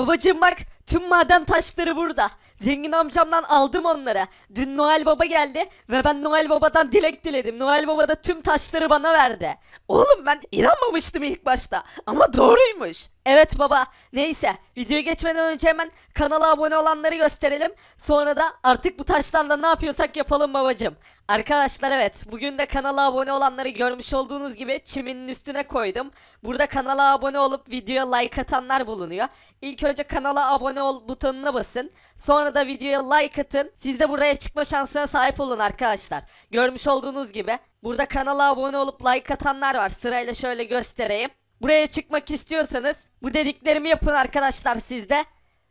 Babacım bak tüm maden taşları burada. Zengin amcamdan aldım onları. Dün Noel Baba geldi ve ben Noel Baba'dan dilek diledim. Noel Baba da tüm taşları bana verdi. Oğlum ben inanmamıştım ilk başta ama doğruymuş. Evet baba. Neyse videoya geçmeden önce hemen kanala abone olanları gösterelim. Sonra da artık bu taşlarla ne yapıyorsak yapalım babacım. Arkadaşlar evet bugün de kanala abone olanları görmüş olduğunuz gibi çiminin üstüne koydum. Burada kanala abone olup videoya like atanlar bulunuyor. İlk önce kanala abone ol butonuna basın. Sonra da videoya like atın. Siz de buraya çıkma şansına sahip olun arkadaşlar. Görmüş olduğunuz gibi burada kanala abone olup like atanlar var. Sırayla şöyle göstereyim. Buraya çıkmak istiyorsanız bu dediklerimi yapın arkadaşlar sizde.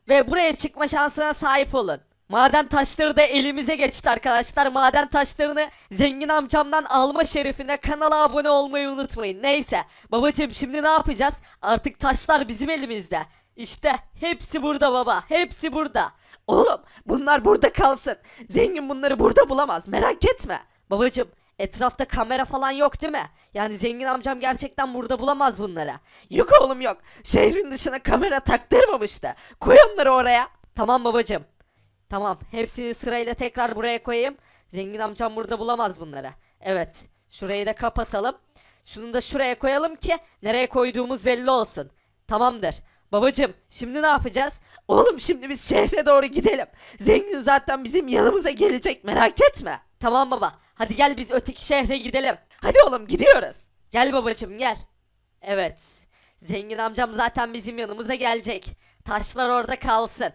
Ve buraya çıkma şansına sahip olun. Maden taşları da elimize geçti arkadaşlar. Maden taşlarını zengin amcamdan alma şerefine kanala abone olmayı unutmayın. Neyse babacım şimdi ne yapacağız? Artık taşlar bizim elimizde. İşte hepsi burada baba. Hepsi burada. Oğlum bunlar burada kalsın. Zengin bunları burada bulamaz. Merak etme. Babacım etrafta kamera falan yok değil mi? Yani zengin amcam gerçekten burada bulamaz bunları. Yok oğlum yok. Şehrin dışına kamera taktırmamıştı. Koy onları oraya. Tamam babacım. Tamam hepsini sırayla tekrar buraya koyayım. Zengin amcam burada bulamaz bunları. Evet şurayı da kapatalım. Şunu da şuraya koyalım ki nereye koyduğumuz belli olsun. Tamamdır. Babacım şimdi ne yapacağız? Oğlum şimdi biz şehre doğru gidelim. Zengin zaten bizim yanımıza gelecek merak etme. Tamam baba. Hadi gel biz öteki şehre gidelim. Hadi oğlum gidiyoruz. Gel babacım gel. Evet. Zengin amcam zaten bizim yanımıza gelecek. Taşlar orada kalsın.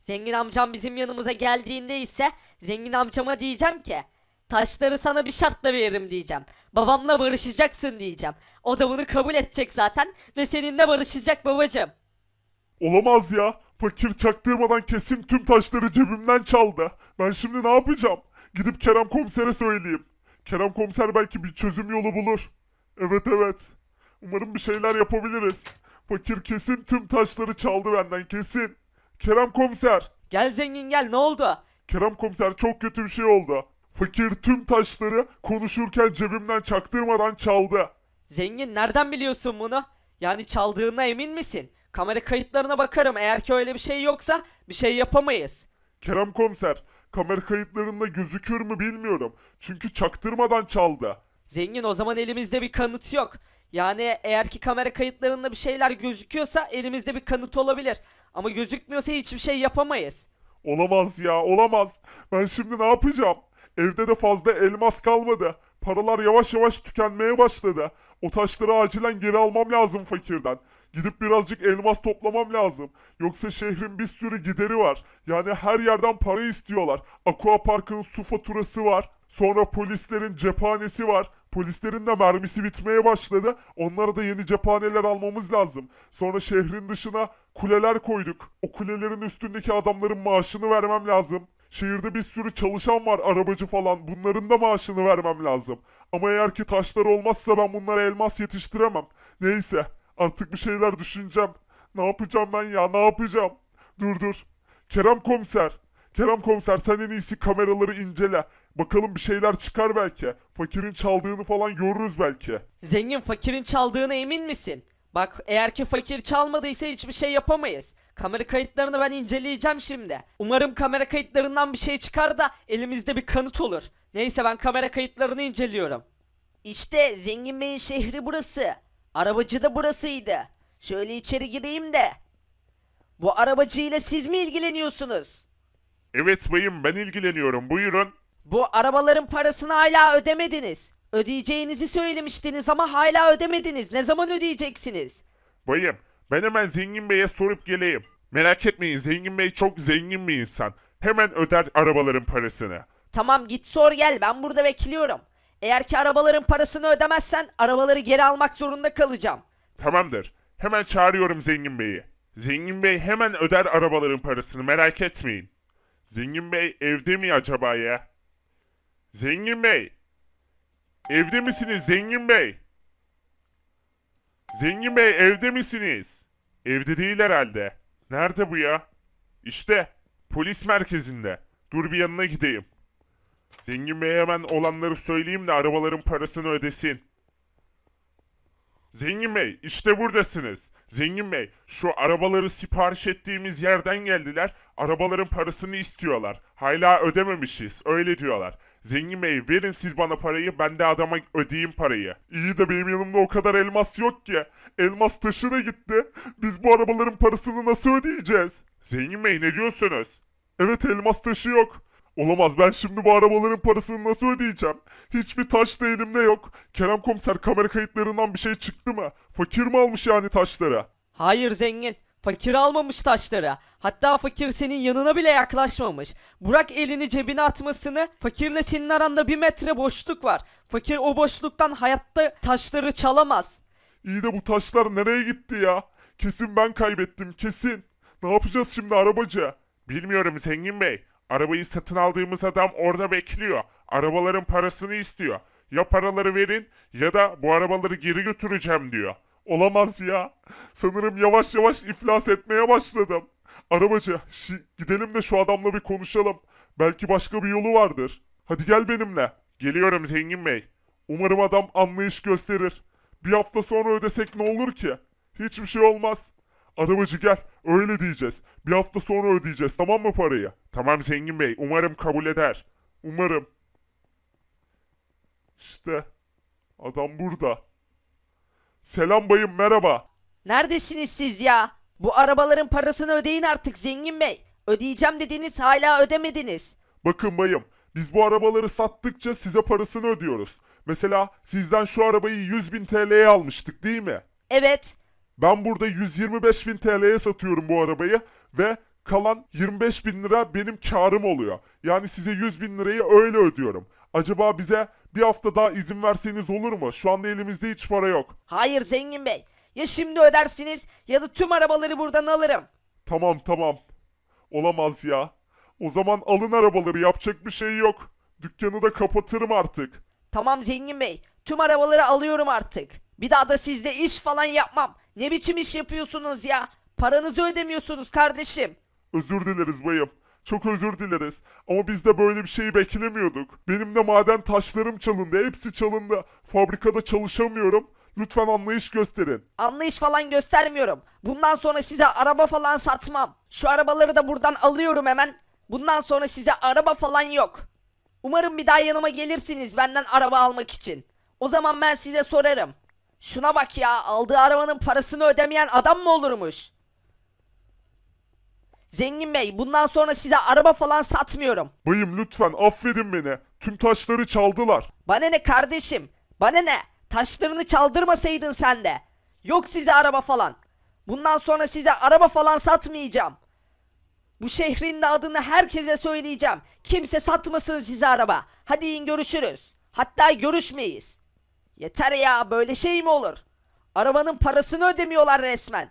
Zengin amcam bizim yanımıza geldiğinde ise zengin amcama diyeceğim ki taşları sana bir şartla veririm diyeceğim. Babamla barışacaksın diyeceğim. O da bunu kabul edecek zaten ve seninle barışacak babacım. Olamaz ya. Fakir çaktırmadan kesin tüm taşları cebimden çaldı. Ben şimdi ne yapacağım? Gidip Kerem komisere söyleyeyim. Kerem komiser belki bir çözüm yolu bulur. Evet evet. Umarım bir şeyler yapabiliriz. Fakir kesin tüm taşları çaldı benden kesin. Kerem komiser. Gel zengin gel ne oldu? Kerem komiser çok kötü bir şey oldu. Fakir tüm taşları konuşurken cebimden çaktırmadan çaldı. Zengin nereden biliyorsun bunu? Yani çaldığına emin misin? Kamera kayıtlarına bakarım eğer ki öyle bir şey yoksa bir şey yapamayız. Kerem komiser, kamera kayıtlarında gözükür mü bilmiyorum. Çünkü çaktırmadan çaldı. Zengin o zaman elimizde bir kanıt yok. Yani eğer ki kamera kayıtlarında bir şeyler gözüküyorsa elimizde bir kanıt olabilir. Ama gözükmüyorsa hiçbir şey yapamayız. Olamaz ya, olamaz. Ben şimdi ne yapacağım? Evde de fazla elmas kalmadı. Paralar yavaş yavaş tükenmeye başladı. O taşları acilen geri almam lazım fakirden. Gidip birazcık elmas toplamam lazım. Yoksa şehrin bir sürü gideri var. Yani her yerden para istiyorlar. Aqua Park'ın su faturası var. Sonra polislerin cephanesi var. Polislerin de mermisi bitmeye başladı. Onlara da yeni cephaneler almamız lazım. Sonra şehrin dışına kuleler koyduk. O kulelerin üstündeki adamların maaşını vermem lazım. Şehirde bir sürü çalışan var arabacı falan. Bunların da maaşını vermem lazım. Ama eğer ki taşlar olmazsa ben bunlara elmas yetiştiremem. Neyse artık bir şeyler düşüneceğim. Ne yapacağım ben ya ne yapacağım? Dur dur. Kerem komiser. Kerem komiser sen en iyisi kameraları incele. Bakalım bir şeyler çıkar belki. Fakirin çaldığını falan görürüz belki. Zengin fakirin çaldığına emin misin? Bak eğer ki fakir çalmadıysa hiçbir şey yapamayız. Kamera kayıtlarını ben inceleyeceğim şimdi. Umarım kamera kayıtlarından bir şey çıkar da elimizde bir kanıt olur. Neyse ben kamera kayıtlarını inceliyorum. İşte Zengin Bey'in şehri burası. Arabacı da burasıydı. Şöyle içeri gireyim de. Bu arabacı ile siz mi ilgileniyorsunuz? Evet bayım ben ilgileniyorum buyurun. Bu arabaların parasını hala ödemediniz. Ödeyeceğinizi söylemiştiniz ama hala ödemediniz. Ne zaman ödeyeceksiniz? Bayım ben hemen Zengin Bey'e sorup geleyim. Merak etmeyin Zengin Bey çok zengin bir insan. Hemen öder arabaların parasını. Tamam git sor gel ben burada bekliyorum. Eğer ki arabaların parasını ödemezsen arabaları geri almak zorunda kalacağım. Tamamdır. Hemen çağırıyorum Zengin Bey'i. Zengin Bey hemen öder arabaların parasını merak etmeyin. Zengin Bey evde mi acaba ya? Zengin Bey. Evde misiniz Zengin Bey? Zengin Bey evde misiniz? Evde değil herhalde. Nerede bu ya? İşte polis merkezinde. Dur bir yanına gideyim. Zengin Bey'e hemen olanları söyleyeyim de arabaların parasını ödesin. Zengin Bey işte buradasınız. Zengin Bey şu arabaları sipariş ettiğimiz yerden geldiler. Arabaların parasını istiyorlar. Hala ödememişiz öyle diyorlar. Zengin Bey verin siz bana parayı ben de adama ödeyeyim parayı. İyi de benim yanımda o kadar elmas yok ki. Elmas taşı da gitti. Biz bu arabaların parasını nasıl ödeyeceğiz? Zengin Bey ne diyorsunuz? Evet elmas taşı yok. Olamaz ben şimdi bu arabaların parasını nasıl ödeyeceğim? Hiçbir taş da elimde yok. Kerem komiser kamera kayıtlarından bir şey çıktı mı? Fakir mi almış yani taşları? Hayır zengin. Fakir almamış taşları. Hatta fakir senin yanına bile yaklaşmamış. Bırak elini cebine atmasını. Fakirle senin aranda bir metre boşluk var. Fakir o boşluktan hayatta taşları çalamaz. İyi de bu taşlar nereye gitti ya? Kesin ben kaybettim kesin. Ne yapacağız şimdi arabacı? Bilmiyorum zengin bey. Arabayı satın aldığımız adam orada bekliyor. Arabaların parasını istiyor. Ya paraları verin ya da bu arabaları geri götüreceğim diyor. Olamaz ya. Sanırım yavaş yavaş iflas etmeye başladım. Arabacı gidelim de şu adamla bir konuşalım. Belki başka bir yolu vardır. Hadi gel benimle. Geliyorum zengin bey. Umarım adam anlayış gösterir. Bir hafta sonra ödesek ne olur ki? Hiçbir şey olmaz. Arabacı gel. Öyle diyeceğiz. Bir hafta sonra ödeyeceğiz tamam mı parayı? Tamam zengin bey. Umarım kabul eder. Umarım. İşte. Adam burada. Selam bayım merhaba. Neredesiniz siz ya? Bu arabaların parasını ödeyin artık zengin bey. Ödeyeceğim dediniz hala ödemediniz. Bakın bayım, biz bu arabaları sattıkça size parasını ödüyoruz. Mesela sizden şu arabayı 100 bin TL'ye almıştık değil mi? Evet. Ben burada 125 bin TL'ye satıyorum bu arabayı ve kalan 25 bin lira benim karım oluyor. Yani size 100 bin lirayı öyle ödüyorum. Acaba bize bir hafta daha izin verseniz olur mu? Şu anda elimizde hiç para yok. Hayır zengin bey. Ya şimdi ödersiniz ya da tüm arabaları buradan alırım. Tamam tamam. Olamaz ya. O zaman alın arabaları yapacak bir şey yok. Dükkanı da kapatırım artık. Tamam zengin bey. Tüm arabaları alıyorum artık. Bir daha da sizde iş falan yapmam. Ne biçim iş yapıyorsunuz ya? Paranızı ödemiyorsunuz kardeşim. Özür dileriz bayım. Çok özür dileriz. Ama biz de böyle bir şeyi beklemiyorduk. Benim de maden taşlarım çalındı. Hepsi çalındı. Fabrikada çalışamıyorum. Lütfen anlayış gösterin. Anlayış falan göstermiyorum. Bundan sonra size araba falan satmam. Şu arabaları da buradan alıyorum hemen. Bundan sonra size araba falan yok. Umarım bir daha yanıma gelirsiniz benden araba almak için. O zaman ben size sorarım. Şuna bak ya aldığı arabanın parasını ödemeyen adam mı olurmuş? Zengin Bey bundan sonra size araba falan satmıyorum. Bayım lütfen affedin beni. Tüm taşları çaldılar. Bana ne kardeşim? Bana ne? Taşlarını çaldırmasaydın sen de. Yok size araba falan. Bundan sonra size araba falan satmayacağım. Bu şehrin de adını herkese söyleyeceğim. Kimse satmasın size araba. Hadi in görüşürüz. Hatta görüşmeyiz. Yeter ya böyle şey mi olur? Arabanın parasını ödemiyorlar resmen.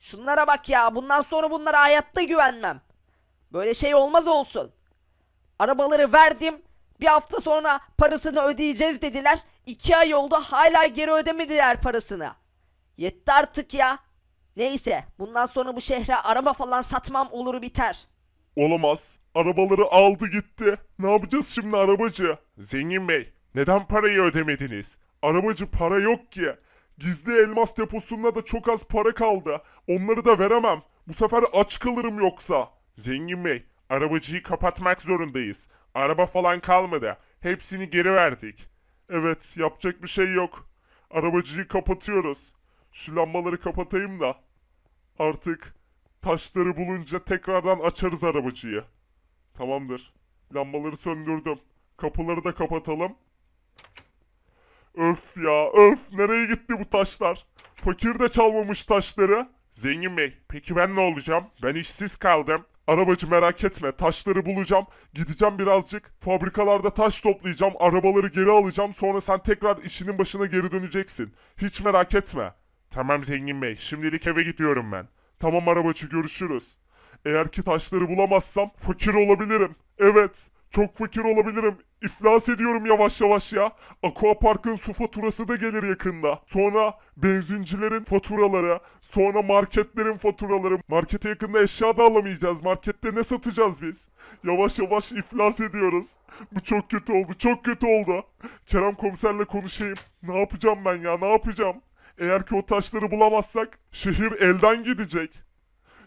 Şunlara bak ya bundan sonra bunlara hayatta güvenmem. Böyle şey olmaz olsun. Arabaları verdim. Bir hafta sonra parasını ödeyeceğiz dediler. İki ay oldu hala geri ödemediler parasını. Yetti artık ya. Neyse bundan sonra bu şehre araba falan satmam olur biter. Olamaz. Arabaları aldı gitti. Ne yapacağız şimdi arabacı? Zengin Bey, neden parayı ödemediniz? Arabacı para yok ki. Gizli elmas deposunda da çok az para kaldı. Onları da veremem. Bu sefer aç kalırım yoksa. Zengin Bey, arabacıyı kapatmak zorundayız. Araba falan kalmadı. Hepsini geri verdik. Evet, yapacak bir şey yok. Arabacıyı kapatıyoruz. Şu lambaları kapatayım da. Artık taşları bulunca tekrardan açarız arabacıyı. Tamamdır. Lambaları söndürdüm. Kapıları da kapatalım. Öf ya öf nereye gitti bu taşlar? Fakir de çalmamış taşları. Zengin Bey peki ben ne olacağım? Ben işsiz kaldım. Arabacı merak etme taşları bulacağım. Gideceğim birazcık fabrikalarda taş toplayacağım. Arabaları geri alacağım. Sonra sen tekrar işinin başına geri döneceksin. Hiç merak etme. Tamam Zengin Bey şimdilik eve gidiyorum ben. Tamam arabacı görüşürüz. Eğer ki taşları bulamazsam fakir olabilirim. Evet, çok fakir olabilirim. İflas ediyorum yavaş yavaş ya. Aqua Park'ın su faturası da gelir yakında. Sonra benzincilerin faturaları, sonra marketlerin faturaları. Markete yakında eşya da alamayacağız. Markette ne satacağız biz? Yavaş yavaş iflas ediyoruz. Bu çok kötü oldu, çok kötü oldu. Kerem komiserle konuşayım. Ne yapacağım ben ya, ne yapacağım? Eğer ki o taşları bulamazsak şehir elden gidecek.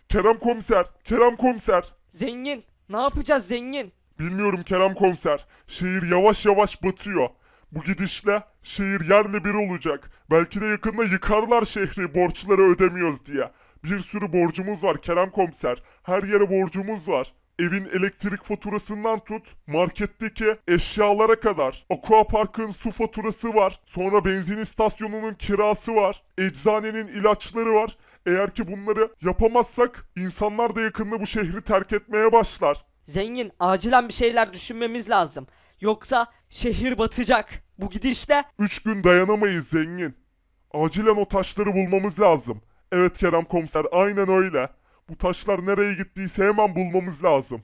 Kerem komiser, Kerem komiser. Zengin ne yapacağız zengin? Bilmiyorum Kerem komiser. Şehir yavaş yavaş batıyor. Bu gidişle şehir yerle bir olacak. Belki de yakında yıkarlar şehri borçları ödemiyoruz diye. Bir sürü borcumuz var Kerem komiser. Her yere borcumuz var. Evin elektrik faturasından tut, marketteki eşyalara kadar. Aqua Park'ın su faturası var. Sonra benzin istasyonunun kirası var. Eczanenin ilaçları var. Eğer ki bunları yapamazsak insanlar da yakında bu şehri terk etmeye başlar. Zengin acilen bir şeyler düşünmemiz lazım. Yoksa şehir batacak. Bu gidişle Üç gün dayanamayız zengin. Acilen o taşları bulmamız lazım. Evet Kerem komiser aynen öyle. Bu taşlar nereye gittiyse hemen bulmamız lazım.